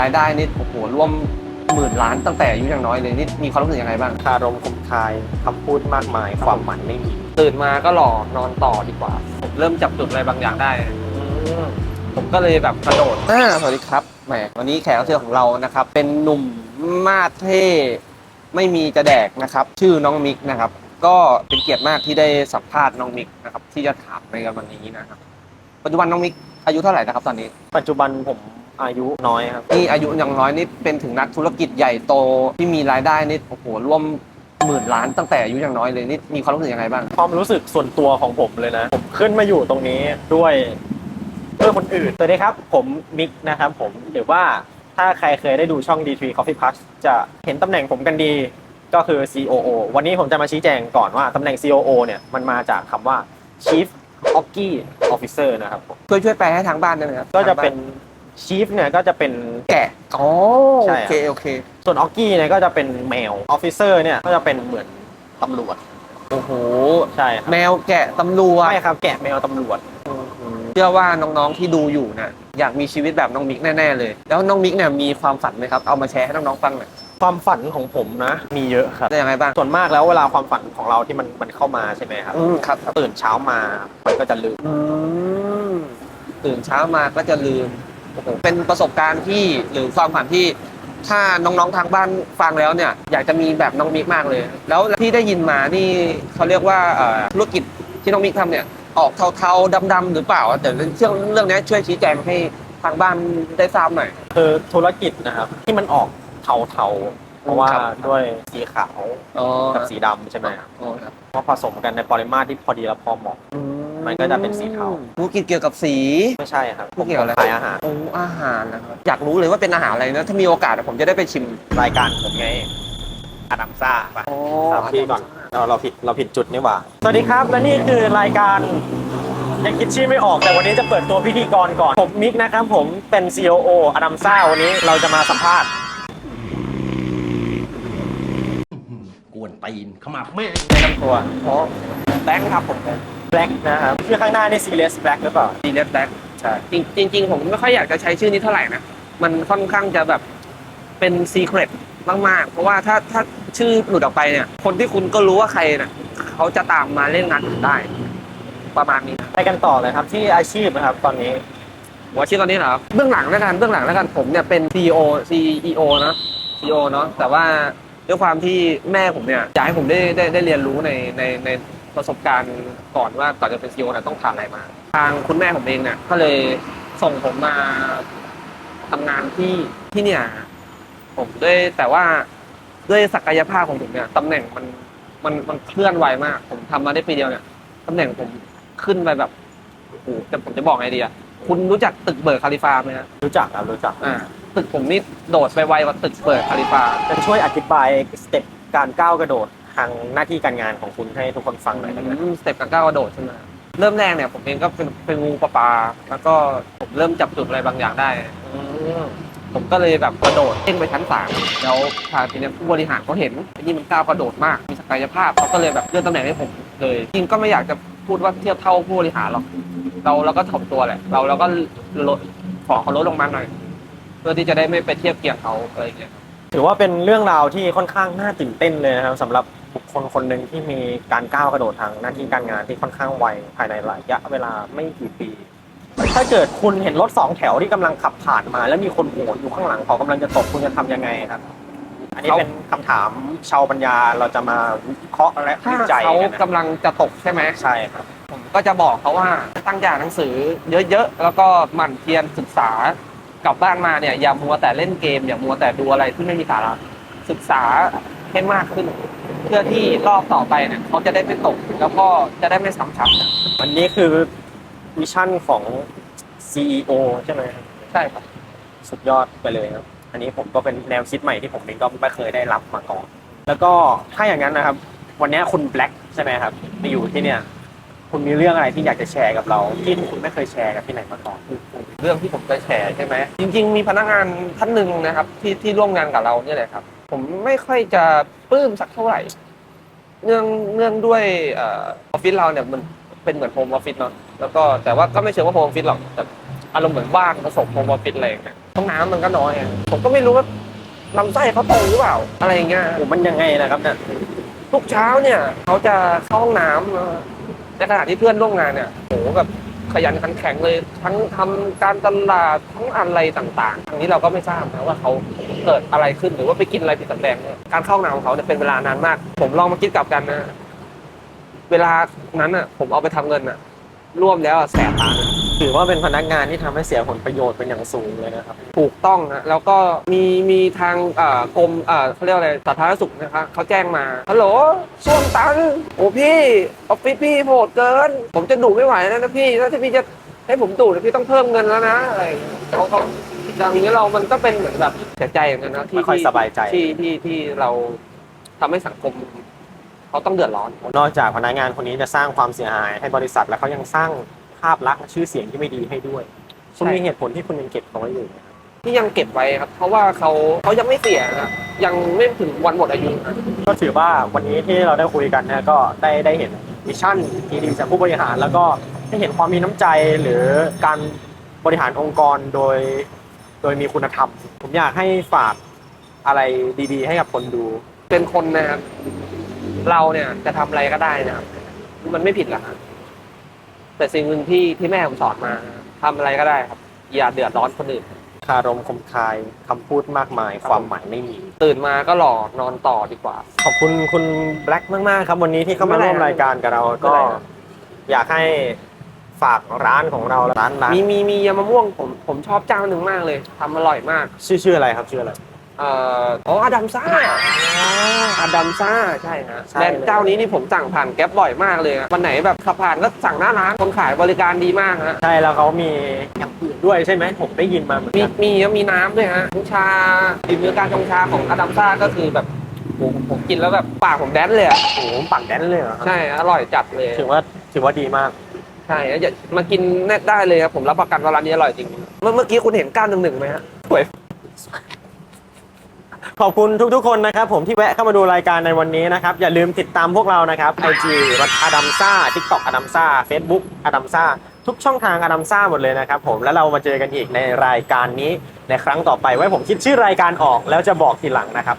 รายได้นี่โอ้โหร่วมหมื่นล้านตั้งแต่อายุยังน้อยเลยนี่มีความรู้สึกยังไงบ้าง คารมคมคายคำพูดมากมาย ความหมันไม่มี ตื่นมาก็หล่อนอนต่อดีกว่า ผมเริ่มจับจุดอะไรบางอย่างได้ ผมก็เลยแบบกระโดดอ่าสวัสดีครับแหมวันนี้แขกรับเชิญของเรานะครับ เป็นหนุ่มมาสเท่ไม่มีจะแดกนะครับ ชื่อน้องมิกนะครับ ก็เป็นเกียรติมากที่ได้สัมภาษณ์น้องมิกนะครับ ที่จะถามในวันนี้นะครับ ปัจจุบันน้องมิกอายุเท่าไหร่นะครับตอนนี้ ปัจจุบันผม อายุน้อยครับ นี่อายุยังน้อยนี่เป็นถึงนักธุรกิจใหญ่โตที่มีรายได้นี่โอ้โหร่วมหมื่นล้านตั้งแต่อายุยังน้อยเลยนี่มีความรู้สึกยังไงบ้าง ความรู้สึกส่วนตัวของผมเลยนะ ผมขึ้นมาอยู่ตรงนี้ด้วยเพื่อคนอื่นสวัสดีครับ ผมมิกนะครับผมหรือว่าถ้าใครเคยได้ดูช่อง D3 Coffee Plus จะเห็นตำแหน่งผมกันดีก็คือ COO วันนี้ผมจะมาชี้แจงก่อนว่าตำแหน่ง COO เนี่ยมันมาจากคำว่า Chief Hockey Officer นะครับผมช่วยช่วยแปลให้ทางบ้านได้ไหมครับก็จะเป็น Chief เนี่ยก็จะเป็น แกะอ๋อใช่โอครับ เคโอเคส่วน Hockey เนี่ยก็จะเป็นแมว Officer เนี่ยก็จะเป็นเหมือนตำรวจโอ้โห ใช่ครับแมวแกะตำรวจใช่ครับแกะแมวตำรวจ เชื่อว่าน้องๆที่ดูอยู่นะอยากมีชีวิตแบบน้องมิกแน่ๆเลย แล้วน้องมิกเนี่ยมีความฝันไหมครับ เอามาแชร์ให้น้องๆฟังหน่อยความฝันของผมนะ มีเยอะครับ ได้ยังไงบ้างส่วนมากแล้วเวลาความฝันของเราที่มันมันเข้ามาใช่ไหมครับอืมครับครับตื่นเช้ามามันก็จะลืมอืมตื่นเช้ามาก็จะลืม โอ้โหเป็นประสบการณ์ที่หรือความฝันที่ถ้าน้องๆทางบ้านฟังแล้วเนี่ยอยากจะมีแบบน้องมิกมากเลย แล้วที่ได้ยินมานี่เขาเรียกว่าเอ่อธุรกิจที่น้องมิกทำเนี่ยออกเทาๆดำๆหรือเปล่าแต่เรื่องเรื่องนี้ช่วยชี้แจงให้ทางบ้านได้ทราบหน่อยคือธุรกิจนะครับที่มันออกเทาๆเพราะว่าครับด้วยสีขาวอ๋อกับสีดำใช่ไหมครับอ๋อครับเพราะผสมกันในปริมาตรที่พอดีและพอเหมาะ มันก็จะเป็นสีเทาธุรกิจเกี่ยวกับสีไม่ใช่ครับพวกเกี่ยวอะไรขายอาหารโอ้อาหารนะครับอยากรู้เลยว่าเป็นอาหารอะไรนะถ้ามีโอกาสผมจะได้ไปชิมรายการผมไงอดัมซ่าไปอ๋อถามพี่ก่อนเราเราผิดเราผิดจุดนี่หว่า สวัสดีครับ และนี่คือรายการยังคิดชื่อไม่ออกแต่วันนี้จะเปิดตัวพิธีกรก่อน ผมมิกนะครับผมเป็น COO อดัมซ่าวันนี้เราจะมาสัมภาษณ์กวนตีนขมับแม่งแนะนำตัวอ๋อแบงค์ครับผม แบล็กนะครับชื่อข้างหน้านี่ Serious Black หรือเปล่าดีเลสแบงค์ใช่ จริงจริง ๆ ผมไม่ค่อยอยากจะใช้ชื่อนี้เท่าไหร่นะ มันค่อนข้างจะแบบเป็นซีเครตมาก ๆ เพราะว่าถ้าถ้าชื่อหลุดออกไปเนี่ย คนที่คุณก็รู้ว่าใครน่ะเขาจะตามมาเล่นงานอื่นได้ ประมาณนี้ไปกันต่อเลยครับที่อาชีพนะครับตอนนี้ หัวชื่อตอนนี้เหรอครับเบื้องหลังแล้วกันเบื้องหลังแล้วกันผมเนี่ยเป็น CEO CEO เนอะ CEO เนอะแต่ว่า ด้วยความที่แม่ผมเนี่ยอยากให้ผมได้ได้ได้เรียนรู้ในในในประสบการณ์ก่อนว่าก่อนจะเป็น CEO เนี่ยต้องผ่านอะไรมา ทางคุณแม่ผมเองเนี่ยก็เลยส่งผมมาทำงานที่ที่เนี่ย ผมด้วยแต่ว่าด้วยศักยภาพของผมเนี่ยตำแหน่งมันมันมันเคลื่อนไวมาก ผมทำมาได้ปีเดียวเนี่ยตำแหน่งผมขึ้นไปแบบโอ้โหแต่ผมจะบอกไงดีอะคุณรู้จักตึกเบิร์กคาลิฟาไหมฮะรู้จักครับรู้จักอ่า ตึกผมนี่โดดไปไวกว่าตึกเบิร์กคาลิฟาจะช่วยอธิบายสเต็ปการก้าวกระโดดทางหน้าที่การงานของคุณให้ทุกคนฟังหน่อยได้ไหมสเต็ปการก้าวกระโดดใช่ไหมเริ่มแรกเนี่ยผมเองก็เป็นเป็นงูปลาปลาแล้วก็ผมเริ่มจับจุดอะไรบางอย่างได้ ผมก็เลยแบบกระโดดเด้งไปชั้นสามแล้วทางทีเนี้ยผู้บริหารเขาเห็นไอ้นี่มันก้าวกระโดดมากมีศักยภาพเขาก็เลยแบบเลื่อนตำแหน่งให้ผมเลยจริงก็ไม่อยากจะพูดว่าเทียบเท่าผู้บริหารหรอกเราเราก็ถ่อมตัวแหละเราเราก็ลดขอเขาลดลงมาหน่อยเพื่อที่จะได้ไม่ไปเทียบเกียงเขาอะไรอย่างเงี้ยถือว่าเป็นเรื่องราวที่ค่อนข้างน่าตื่นเต้นเลยนะครับสำหรับบุคคลคนหนึ่งที่มีการก้าวกระโดดทางหน้าที่การงานที่ค่อนข้างไวภายในระยะเวลาไม่กี่ปี ถ้าเกิดคุณเห็นรถสองแถวที่กำลังขับผ่านมา แล้วมีคนโหนอยู่ข้างหลังเขากำลังจะตกคุณจะทำยังไงครับ อันนี้เขาเป็นคำถามชาวปัญญาเราจะมาวิเคราะห์และถ้าวิจัยเขากันนะกำลังจะตกใช่ไหมใช่ครับ ผมก็จะบอกเขาว่าตั้งใจอ่านหนังสือเยอะๆแล้วก็หมั่นเพียรศึกษา กลับบ้านมาเนี่ยอย่ามัวแต่เล่นเกม อย่ามัวแต่ดูอะไรที่ไม่มีสาระศึกษาให้มากขึ้น เพื่อที่รอบต่อไปเนี่ยเขาจะได้ไม่ตกแล้วก็จะได้ไม่ซ้ำช้ำอันนี้คือวิชั่นของ CEO ใช่ไหมครับใช่ครับสุดยอดไปเลยครับอันนี้ผมก็เป็นแนวคิดใหม่ที่ผมเองก็ไม่เคยได้รับมาก่อนแล้วก็ถ้าอย่างนั้นนะครับ วันนี้คุณแบล็กใช่ไหมครับมาอยู่ที่เนี่ย คุณมีเรื่องอะไรที่อยากจะแชร์กับเราที่คุณไม่เคยแชร์กับที่ไหนมาก่อน เรื่องที่ผมจะแชร์ใช่ไหมจริง ๆ มีพนักงานท่านหนึ่งนะครับ ที่ที่ร่วมงานกับเราเนี่ยแหละครับ ผมไม่ค่อยจะปลื้มสักเท่าไหร่ เนื่องเนื่องด้วยเออออฟฟิศเราเนี่ยมันเป็นเหมือนโฮมออฟฟิศเนาะแล้วก็แต่ว่าก็ไม่เชิงว่าโฮมออฟฟิศหรอกแต่ออารมณ์เหมือนว่างผสมโฮมอฟิตอะไรอย่างเงี้ยห้องน้ำมันก็น้อยอะผมก็ไม่รู้ว่าลำไส้เขาโตหรือเปล่าอะไรอย่างเงี้ยโอ้มันยังไงนะครับเนี่ยทุกเช้าเนี่ยเขาจะเข้าห้องน้ำนะ ในขณะที่เพื่อนร่วมงานเนี่ยโหแบบขยันขันแข็งเลย ทั้งทำการตลาดทั้งอะไรต่างๆทางนี้เราก็ไม่ทราบนะว่าเขาเกิดอะไรขึ้นหรือว่าไปกินอะไรผิดสังแดงเนี่ยการเข้าห้องน้ำของเขาเนี่ยเป็นเวลานานมาก ผมลองมาคิดกลับกันนะเวลานั้นอะ ผมเอาไปทำเงินอะ ร่วมแล้วอะแสนล้าน ถือว่าเป็นพนักงานที่ทำให้เสียผลประโยชน์เป็นอย่างสูงเลยนะครับ ถูกต้องนะแล้วก็มีมีทางเอ่อกรมเอ่อเขาเรียกอะไรสาธารณสุขนะครับเขาแจ้งมาฮัลโหลส้วมตันโอ้พี่ออฟฟิศพี่โหดเกิน ผมจะดูไม่ไหวแล้วนะพี่ถ้าพี่จะให้ผมดูเนี่ยพี่ต้องเพิ่มเงินแล้วนะอะไรอย่างเงี้ยเขาเขาอย่างนี้เรามันก็เป็นเหมือนแบบเสียใจอย่างนั้นนะที่ไม่ค่อยสบายใจที่ที่ที่เราทำให้สังคมเขาต้องเดือดร้อน นอกจากพนักงานคนนี้จะสร้างความเสียหายให้บริษัทแล้วเขายังสร้าง ภาพลักษณ์และชื่อเสียงที่ไม่ดีให้ด้วยคุณมีเหตุผลที่คุณยังเก็บเขาไว้อยู่ไหมครับที่ยังเก็บไว้ครับ เพราะว่าเขาเขายังไม่เสียนะยังไม่ถึงวันหมดอายุนะก็ถือว่าวันนี้ที่เราได้คุยกันเนะก็ได้ได้เห็นวิชั่นที่ดีจากผู้บริหาร แล้วก็ได้เห็นความมีน้ำใจหรือการบริหารองค์กรโดย โดยมีคุณธรรม ผมอยากให้ฝากอะไรดีๆ ให้กับคนดู เป็นคนนะครับเราเนี่ยจะทำอะไรก็ได้นะครับ มันไม่ผิดหรอกครับ แต่สิ่งหนึ่งที่ที่แม่ผมสอนมาทำอะไรก็ได้ครับ อย่าเดือดร้อนคนอื่น คารมคมคายคำพูดมากมายความหมายไม่มี ตื่นมาก็หลอกนอนต่อดีกว่า ขอบคุณคุณแบล็กมาก ๆ ครับวันนี้ที่เข้ามาร่วมรายการกับเราไม่ก็เป็นไรครับ อยากให้ฝากร้านของเราร้านร้านมีมีมียำมะม่วงผมผมชอบเจ้าหนึ่งมากเลยทำอร่อยมาก ชื่อชื่ออะไรครับชื่ออะไร เอ่ออ๋ออดัมซ่าอดัมซ่าใช่ฮะใช่แบรนด์เจ้านี้นี่ผมสั่งผ่านแก๊ปบ่อยมากเลยอะวันไหนแบบขับผ่านก็สั่งหน้าร้านคนขายบริการดีมากฮะ ใช่แล้วเขามีอย่างอื่นด้วยใช่ไหมผมได้ยินมาเหมือนมีกันมีมีน้ำด้วยฮะชงชาฝีมือการชงชาของอดัมซ่าก็คือแบบผมผมกินแล้วแบบปากผมแดนเลยอะโอ้โหปักแดนเลยเหรอครับใช่อร่อยจัดเลยถือว่าถือว่าดีมากใช่อย่ามากินแน่ได้เลยครับผมรับประกันว่าร้านนี้อร่อยจริงเมื่อเมื่อกี้คุณเห็นก้านหนึ่งหนึ่งไหมฮะสวย ขอบคุณทุกๆคนนะครับผมที่แวะเข้ามาดูรายการในวันนี้นะครับ อย่าลืมติดตามพวกเรานะครับ IG วัดอดัมซ่าทิกตอกอดัมซ่าเฟซบุ๊กอดัมซ่าทุกช่องทางอดัมซ่าหมดเลยนะครับผมแล้วเรามาเจอกันอีกในรายการนี้ในครั้งต่อไปไว้ผมคิดชื่อรายการออกแล้วจะบอกทีหลังนะครับ